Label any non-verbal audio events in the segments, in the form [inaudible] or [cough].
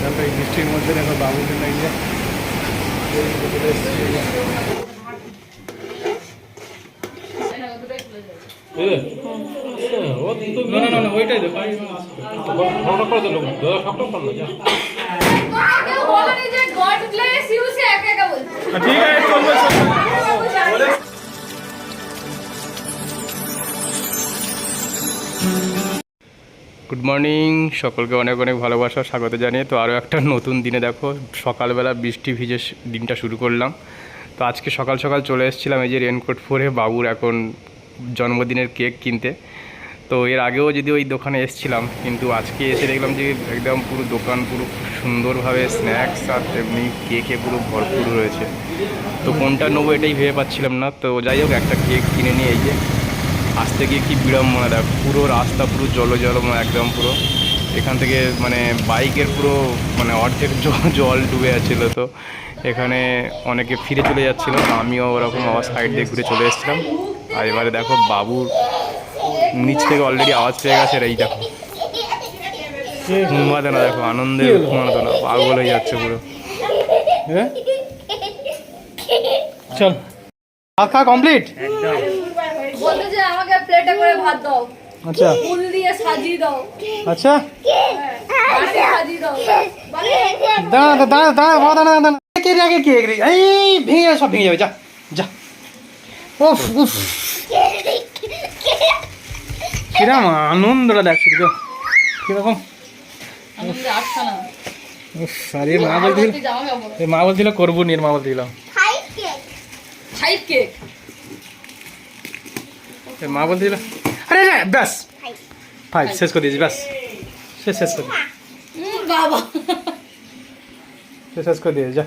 দেখো এই বৃষ্টির মধ্যে দেখো বাবুর জন্য এই যে গুড মর্নিং সকলকে অনেক অনেক ভালোবাসা, স্বাগত জানিয়ে। তো আরও একটা নতুন দিনে দেখো, সকালবেলা বৃষ্টি ভিজে দিনটা শুরু করলাম। তো আজকে সকাল সকাল চলে এসেছিলাম এই যে রেনকোট পরে বাবুর এখন জন্মদিনের কেক কিনতে। তো এর আগেও যদি ওই দোকানে এসেছিলাম, কিন্তু আজকে এসে দেখলাম যে একদম পুরো দোকান পুরো সুন্দরভাবে স্ন্যাক্স আর এমনি কেকে পুরো ভরপুর রয়েছে। তো কোনটা নেব এটাই ভেবে পাচ্ছিলাম না। তো যাই হোক, একটা কেক কিনে নিয়ে এই যে আসতে গিয়ে কি বিড়ম্বনা দেখ পুরো রাস্তা পুরো জল জলময় একদম পুরো। এখান থেকে মানে বাইকের পুরো মানে অর্ধেক জল জল ডুবে যাচ্ছিল তো। এখানে অনেকে ফিরে চলে যাচ্ছিল তো আমিও ওরকম আবার সাইড দিয়ে ঘুরে চলে এসেছিলাম। আর এবারে দেখো বাবুর নিচ থেকে অলরেডি আওয়াজ পেয়ে গেছে আর এই দেখো। ঘুমাতে না দেখো আনন্দে ঘুমাতে না পাগল হয়ে যাচ্ছে পুরো। হ্যাঁ? চল। ভাত কমপ্লিট যে আমাকে প্লেটে করে ভাত দাও। আচ্ছা। ফুল দিয়ে সাজিয়ে দাও। আচ্ছা। সাজিয়ে দাও। দাঁড়া দাঁড়া দাঁড়া দাঁড়া দাঁড়া কে রে আগে কে রে। এই ভেঙে যাবে সব ভেঙে যাবে। যা যা। উফ উফ। কিরম আনন্দটা দেখ শুধু কীরকম? আমাদের আসছে আরে মা বলছিল মা করব নি। এর মা বলছিল। ফাইভ কেক এ মা বলছিল আরে রে ব্যাস. ফাইভ শেষ করে দিয়েছি ব্যাস. শেষ শেষ করে দিয়েছি বাবা শেষ শেষ করে দিয়েছি যা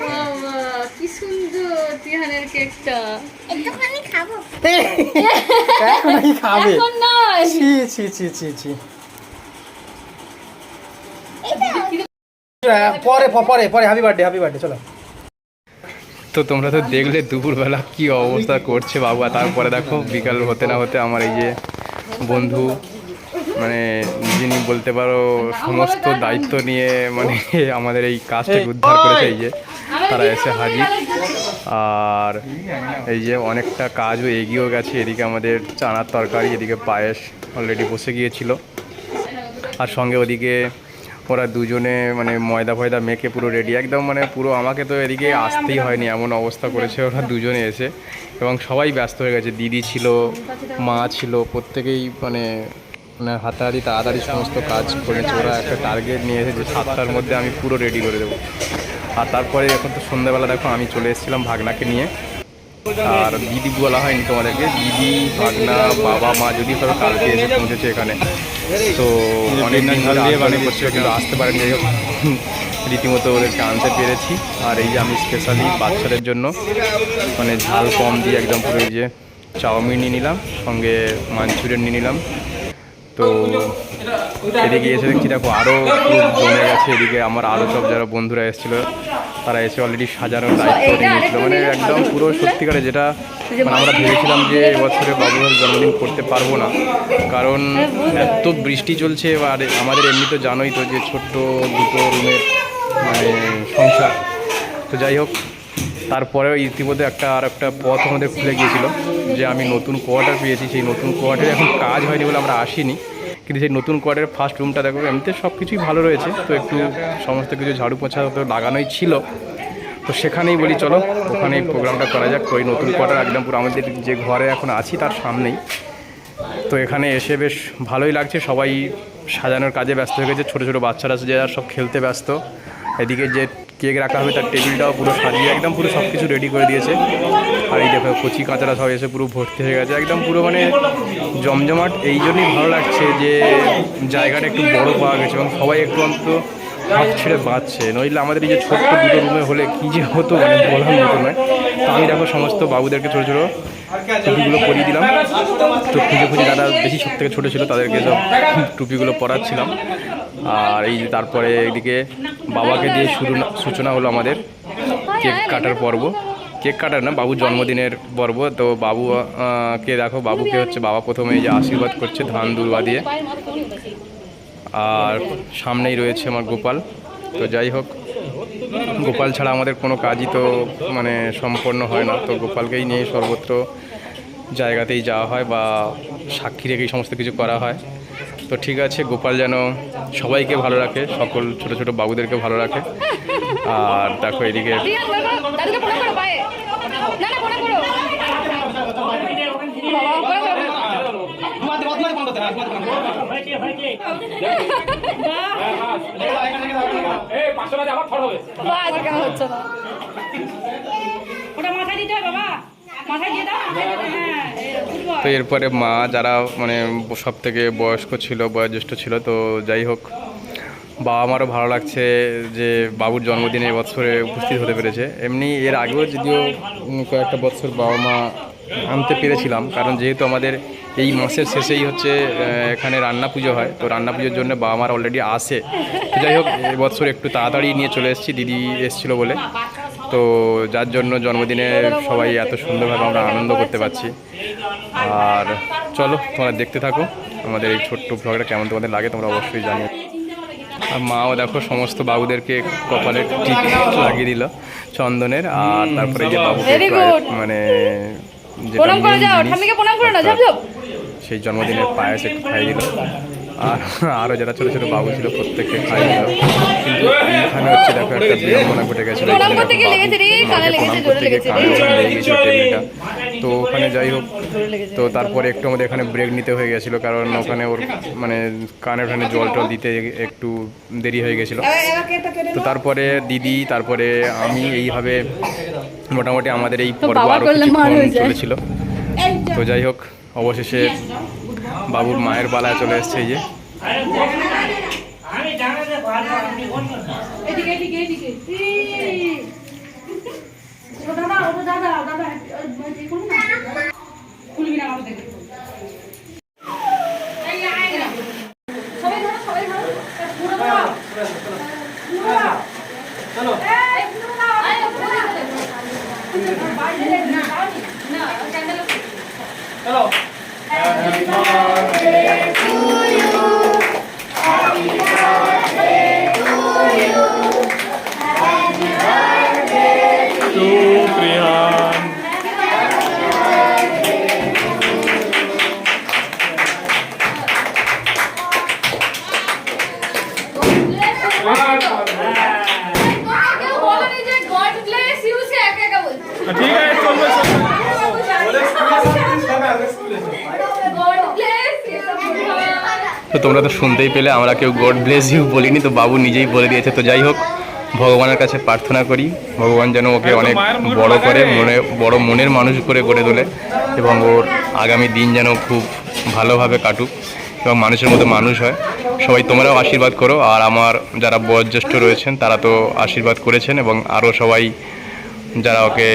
বাবা কি সুন্দর তিহানের কেকটা একটুখানি খাব এখন কি খাবে এখন নয় ছি ছি ছি ছি ছি পরে পরে পরে হ্যাপি বার্থডে হ্যাপি বার্থডে চলো। তো তোমরা তো দেখলে দুপুরবেলা কি অবস্থা করছে বাবু তারপরে দেখো বিকাল হতে না হতে আমার এই যে বন্ধু মানে যিনি বলতে পারো সমস্ত দায়িত্ব নিয়ে মানে আমাদের এই কাজটাকে উদ্ধার করেছে এই যে তারা এসে হাজির। আর এই যে অনেকটা কাজও এগিয়েও গেছে এদিকে আমাদের চানার তরকারি এদিকে পায়েস অলরেডি বসে গিয়েছিল। আর সঙ্গে ওদিকে ওরা দুজনে মানে ময়দা ফয়দা মেখে পুরো রেডি একদম মানে পুরো আমাকে তো এদিকে আসতেই হয়নি এমন অবস্থা করেছে ওরা [laughs] দুজনে এসে। এবং সবাই ব্যস্ত হয়ে গেছে দিদি ছিল মা ছিল প্রত্যেকেই মানে মানে হাতাহাতি তাড়াতাড়ি সমস্ত কাজ করেছে। ওরা একটা টার্গেট নিয়ে এসেছে সাতটার মধ্যে আমি পুরো রেডি করে দেবো। আর তারপরে এখন তো সন্ধ্যাবেলা দেখো আমি চলে এসেছিলাম ভাগনাকে নিয়ে। আর দিদি বলা হয়নি তোমাদেরকে দিদি ভাগনা বাবা মা যদি ধরো কালকে এসে পৌঁছেছে এখানে। তো অনেক দিন ধরে আন্দোলন করছিল কিন্তু আসতে পারেনি। [laughs] রীতিমতো ওদেরকে আনতে পেরেছি। আর এই যে আমি স্পেশালি বাচ্চাদের জন্য মানে ঝাল কম দিয়ে একদম পুরো এই যে চাউমিন নিয়ে নিলাম সঙ্গে মাঞ্চুরিয়ান নিয়ে নিলাম। তো এদিকে এসে দেখছি দেখো আরও খুব জমে গেছে এদিকে। আমার আরও সব যারা বন্ধুরা এসেছিল তারা এসে অলরেডি সাজানোর দায়িত্ব নিয়ে নিয়েছিল। মানে একদম পুরো সত্যিকারে যেটা মানে আমরা ভেবেছিলাম যে এবছরে বাবুর জন্মদিন করতে পারব না। কারণ এত বৃষ্টি চলছে আর আমাদের এমনি তো জানোই তো যে ছোট্ট দুটো রুমের মানে সংসার। তো যাই হোক তারপরেও ইতিমধ্যে একটা আর একটা পথ আমাদের খুলে গিয়েছিল যে আমি নতুন কোয়ার্টার পেয়েছি। সেই নতুন কোয়ার্টারে এখন কাজ হয়নি বলে আমরা আসিনি। কিন্তু সেই নতুন কোয়ার্টারের ফার্স্ট রুমটা দেখো, এমনিতে সব কিছুই ভালো রয়েছে। তো একটু সমস্ত কিছু ঝাড়ু পোছা তো লাগানোই ছিল। তো সেখানেই বলি, চলো, ওখানেই প্রোগ্রামটা করা যাক। ওই নতুন কোয়ার্টার একদম পুরো আমাদের যে ঘরে এখন আছি, তার সামনেই। তো এখানে এসে বেশ ভালোই লাগছে। সবাই সাজানোর কাজে ব্যস্ত হয়ে গেছে। ছোটো ছোটো বাচ্চারা যে সব খেলতে ব্যস্ত। এদিকে যে কেক রাখা হবে, তার টেবিলটাও পুরো সাজিয়ে একদম পুরো সব কিছু রেডি করে দিয়েছে। আর এই দেখো, কচি কাঁচারা সব এসে পুরো ভর্তি হয়ে গেছে, একদম পুরো মানে জমজমাট। এই জন্যই ভালো লাগছে যে জায়গাটা একটু বড় পাওয়া গেছে এবং সবাই একটু অন্তত হাত ছেড়ে বাঁচছে নইলে আমাদের এই যে ছোট্ট দুটো রুমে হলে কী যে হতো মানে বলার মতো নয়। তো আমি দেখো সমস্ত বাবুদেরকে ছোটো ছোটো টুপিগুলো পরিয়ে দিলাম। তো খুঁজে খুঁজে যারা বেশি সব থেকে ছোটো ছিল, তাদেরকে সব টুপিগুলো পরাচ্ছিলাম। আর এই তারপরে এদিকে বাবাকে দিয়ে শুরু সূচনা হলো আমাদের কেক কাটার পর্ব। কেক কাটার না, বাবুর জন্মদিনের পর্ব। তো বাবু কে দেখো, বাবুকে হচ্ছে বাবা প্রথমে যে আশীর্বাদ করছে ধান দুর্বা দিয়ে। আর সামনেই রয়েছে আমার গোপাল। তো যাই হোক, গোপাল ছাড়া আমাদের কোনো কাজই তো মানে সম্পন্ন হয় না। তো গোপালকেই নিয়ে সর্বত্র জায়গাতেই যাওয়া হয় বা সাক্ষী রেখেই সমস্ত কিছু করা হয়। তো ঠিক আছে গোপাল যেন সবাইকে ভালো রাখে সকল ছোট ছোট বাবুদেরকে ভালো রাখে। আর দেখো এদিকে হচ্ছে না ওটা মাথায় দিতে হয় বাবা। তো এরপরে মা যারা মানে সব থেকে বয়স্ক ছিল, বয়োজ্যেষ্ঠ ছিল, তো যাই হোক, বাবা আমারও ভালো লাগছে যে বাবুর জন্মদিনে বছরে উপস্থিত হতে পেরেছে। এমনি এর আগেও যদিও কয়েকটা বছর বাবা মা আনতে পেরেছিলাম, কারণ যেহেতু আমাদের এই মাসের শেষেই হচ্ছে এখানে রান্না পুজো হয়, তো রান্না পুজোর জন্য বাবা মার অলরেডি আসে। যাই হোক এবছর একটু তাড়াতাড়ি নিয়ে চলে এসেছি, দিদি এসেছিল বলে। তো যার জন্য জন্মদিনে সবাই এত সুন্দরভাবে আমরা আনন্দ করতে পারছি। আর চলো তোমরা দেখতে থাকো আমাদের এই ছোট্ট ব্লগটা কেমন তোমাদের লাগে তোমরা অবশ্যই জানিও। আর মাও দেখো সমস্ত বাবুদেরকে কপালে টিক লাগিয়ে দিল চন্দনের আর তারপরে এই যে good. মানে সেই জন্মদিনের পায়েস একটু খাইয়ে দিল। আর আরও যারা ছোটো ছোটো বাবু ছিল প্রত্যেককে দিল কিন্তু এইখানে হচ্ছে দেখো একটা বিড়ম্বনা ঘটে গেছিল প্রণাম করতে গিয়ে কানে লেগে গেছিল টেবিলটা। তো ওখানে যাই হোক তো তারপরে একটু আমাদের এখানে ব্রেক নিতে হয়ে গেছিল কারণ ওখানে ওর মানে কানে ওখানে জল টল দিতে একটু দেরি হয়ে গেছিল। তো তারপরে দিদি তারপরে আমি এইভাবে মোটামুটি আমাদের এই পর্ব আরও। চলেছিল। তো যাই হোক অবশেষে বাবুর মায়ের পালায় চলে এসছে এই যে। এদিকে এদিকে এদিকে তোমরা তো শুনতেই পেলে আমরা কেউ গড ব্লেস ইউ বলিনি তো বাবু নিজেই বলে দিয়েছে তো যাই হোক ভগবানের কাছে প্রার্থনা করি ভগবান যেন ওকে অনেক বড় করে মনে বড় মনের মানুষ করে গড়ে তোলে এবং ওর আগামী দিন যেন খুব ভালোভাবে কাটুক এবং মানুষের মতো মানুষ হয়। সবাই তোমরাও আশীর্বাদ করো আর আমার যারা বয়োজ্যেষ্ঠ রয়েছেন তারা তো আশীর্বাদ করেছেন এবং আরও সবাই যারা ওকে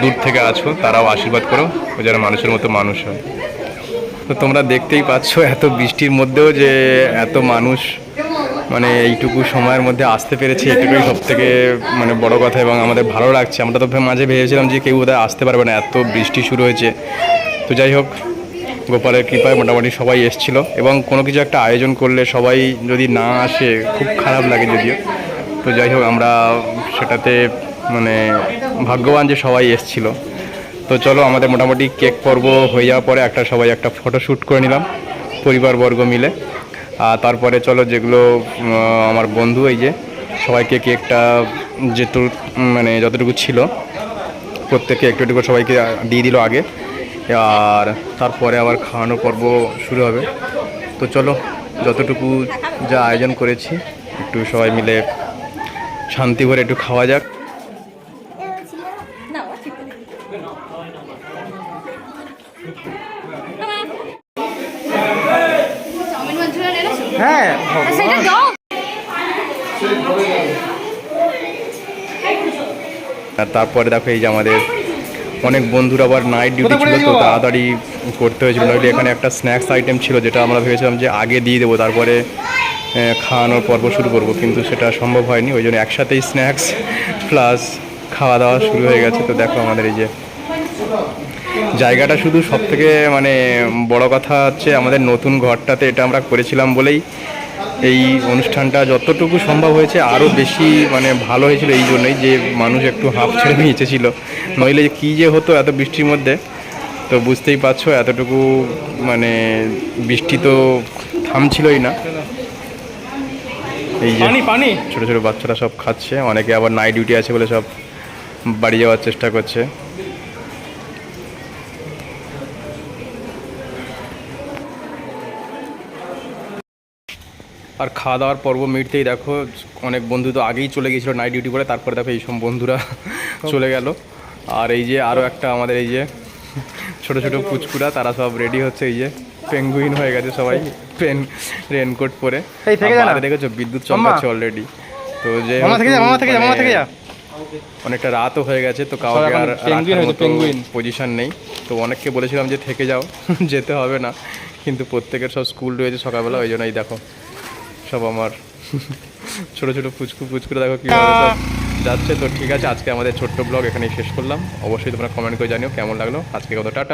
দূর থেকে আছো তারাও আশীর্বাদ করো ও যেন মানুষের মতো মানুষ হয়। তো তোমরা দেখতেই পাচ্ছ এত বৃষ্টির মধ্যেও যে এত মানুষ মানে এইটুকু সময়ের মধ্যে আসতে পেরেছে, এটুকুই সব থেকে মানে বড় কথা এবং আমাদের ভালো লাগছে। আমরা তো মাঝে ভেবেছিলাম যে কেউ বোধহয় আসতে পারবে না, এত বৃষ্টি শুরু হয়েছে। তো যাই হোক, গোপালের কৃপায় মোটামুটি সবাই এসছিল এবং কোনো কিছু একটা আয়োজন করলে সবাই যদি না আসে, খুব খারাপ লাগে যদিও। তো যাই হোক, আমরা সেটাতে মানে ভাগ্যবান যে সবাই এসছিল। তো চলো, আমাদের মোটামুটি কেক পর্ব হয়ে যাওয়ার পরে একটা সবাই একটা ফটো শ্যুট করে নিলাম, পরিবারবর্গ মিলে। আর তারপরে চলো, যেগুলো আমার বন্ধু, এই যে, সবাইকে কেকটা যেটু মানে যতটুকু ছিল, প্রত্যেককে একটু একটু সবাইকে দিয়ে দিল আগে। আর তারপরে আবার খাওয়ানো পর্ব শুরু হবে। তো চলো, যতটুকু যা আয়োজন করেছি, একটু সবাই মিলে শান্তি ভরে একটু খাওয়া যাক না ঠিক চাউমিন মাঞ্চুরিয়ান এনেছো হ্যাঁ সেটা দাও। আর তারপরে দেখো এই যে আমাদের অনেক বন্ধুরা আবার নাইট ডিউটি ছিল তো তাড়াতাড়ি করতে হয়েছিল। নইলে এখানে একটা স্ন্যাক্স আইটেম ছিল যেটা আমরা ভেবেছিলাম যে আগে দিয়ে দেবো তারপরে খাওয়ানোর পর্ব শুরু করব কিন্তু সেটা সম্ভব হয়নি। ওই জন্য একসাথেই স্ন্যাক্স প্লাস খাওয়া দাওয়া শুরু হয়ে গেছে। তো দেখো আমাদের এই যে জায়গাটা শুধু সব থেকে মানে বড় কথা হচ্ছে আমাদের নতুন ঘরটাতে এটা আমরা করেছিলাম বলেই এই অনুষ্ঠানটা যতটুকু সম্ভব হয়েছে আরও বেশি মানে ভালো হয়েছিল এই জন্যই যে মানুষ একটু হাফ ছেড়ে নিচেছিল নইলে কী যে হতো এত বৃষ্টির মধ্যে তো বুঝতেই পারছ এতটুকু মানে বৃষ্টি তো থামছিলই না। এই যে পানি ছোটো ছোটো বাচ্চারা সব খাচ্ছে অনেকে আবার নাইট ডিউটি আছে বলে সব বাড়ি যাওয়ার চেষ্টা করছে। আর খাওয়া দাওয়ার পর্ব মিটতেই দেখো অনেক বন্ধু তো আগেই চলে গিয়েছিল নাইট ডিউটি করে তারপরে দেখো এইসব বন্ধুরা চলে গেল। আর এই যে আরও একটা আমাদের এই যে ছোট ছোট পুচকুরা তারা সব রেডি হচ্ছে এই যে পেঙ্গুইন হয়ে গেছে সবাই পেন রেনকোট পরে। দেখেছ বিদ্যুৎ চমকাচ্ছে অলরেডি তো যে অনেকটা রাতও হয়ে গেছে তো কাউকে আর পজিশন নেই। তো অনেককে বলেছিলাম যে থেকে যাও [laughs] যেতে হবে না। কিন্তু প্রত্যেকের সব স্কুল রয়েছে সকালবেলা ওই জন্যই দেখো। সব আমার ছোট ছোট ফুচকু ফুচকুরে দেখো কীভাবে যাচ্ছে। তো ঠিক আছে, আজকে আমাদের ছোট্ট ব্লগ এখানেই শেষ করলাম। অবশ্যই তোমরা কমেন্ট করে জানিও কেমন লাগল। আজকে কত, টাটা।